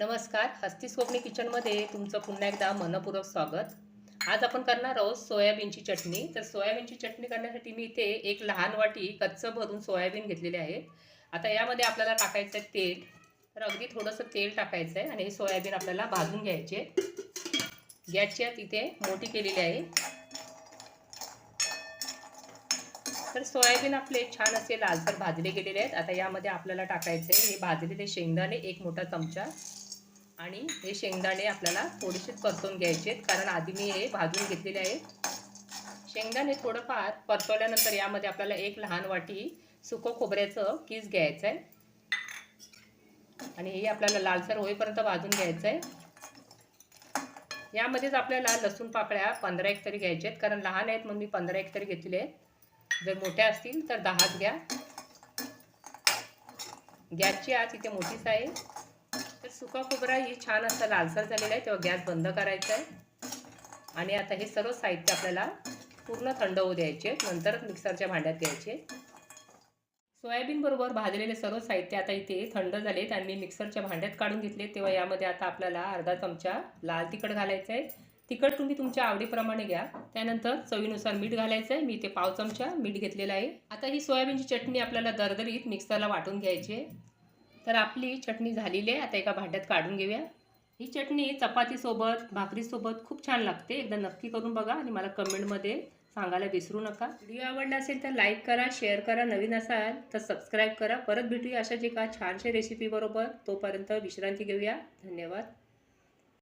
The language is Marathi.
नमस्कार हस्तीस कोकणी किचनमध्ये तुमचं पुन्हा एकदा मनपूर्वक स्वागत. आज आपण करणार आहोत सोयाबीनची चटणी. तर सोयाबीनची चटणी करण्यासाठी मी इथे एक लहान वाटी कच्चं भरून सोयाबीन घेतलेले आहे. आता यामध्ये आपल्याला टाकायचं आहे तेल. तर अगदी थोडंसं तेल टाकायचं आहे आणि हे सोयाबीन आपल्याला भाजून घ्यायचे गॅसची आत इथे मोठी केलेली आहे. तर सोयाबीन आपले छान असे लालसर भाजले गेलेले आहेत. आता यामध्ये आपल्याला टाकायचे हे भाजलेले शेंगदाणे एक मोठा चमचा. आणि हे शेंगदाणे आपल्याला थोडेसे परतून घ्यायचे आहेत कारण आधी मी हे भाजून घेतलेले आहेत. शेंगदाणे थोडंफार परतवल्यानंतर यामध्ये आपल्याला एक लहान वाटी सुकं खोबऱ्याचं किस घ्यायचं आहे आणि हे आपल्याला लालसर होईपर्यंत भाजून घ्यायचं आहे यामध्येच आपल्याला लसूण पाकळ्या पंधरा एक तरी घ्यायच्या आहेत कारण लहान आहेत म्हणून मी पंधरा एक तरी घेतलेले आहेत. जर मोठ्या असतील तर दहाच घ्या. गॅसची आज इथे मोठीच आहे सुका खोबरा ही छान असं लालसर झालेला आहे तेव्हा गॅस बंद करायचा आहे. आणि आता हे सर्व साहित्य आपल्याला पूर्ण थंड होऊ द्यायचे नंतरच मिक्सरच्या भांड्यात घ्यायचे सोयाबीन बरोबर भाजलेले सर्व साहित्य आता इथे थंड झालेत आणि मी मिक्सरच्या भांड्यात काढून घेतले तेव्हा यामध्ये आता आपल्याला अर्धा चमचा लाल तिखट घालायचं आहे. तिखट तुम्ही तुमच्या आवडीप्रमाणे घ्या. त्यानंतर चवीनुसार मीठ घालायचं आहे. मी इथे पाव चमचा मीठ घेतलेलं आहे. आता ही सोयाबीनची चटणी आपल्याला दरदरीत मिक्सरला वाटून घ्यायची आहे. तर आपली चटणी झालेली आहे. आता एका भांड्यात काढून घेऊया. ही चटणी चपातीसोबत भाकरीसोबत खूप छान लागते. एकदा नक्की करून बघा आणि मला कमेंटमध्ये सांगायला विसरू नका. व्हिडिओ आवडला असेल तर लाईक करा शेअर करा नवीन असाल तर सबस्क्राईब करा. परत भेटूया अशाच एका छानशा रेसिपीबरोबर तोपर्यंत विश्रांती घेऊया. धन्यवाद.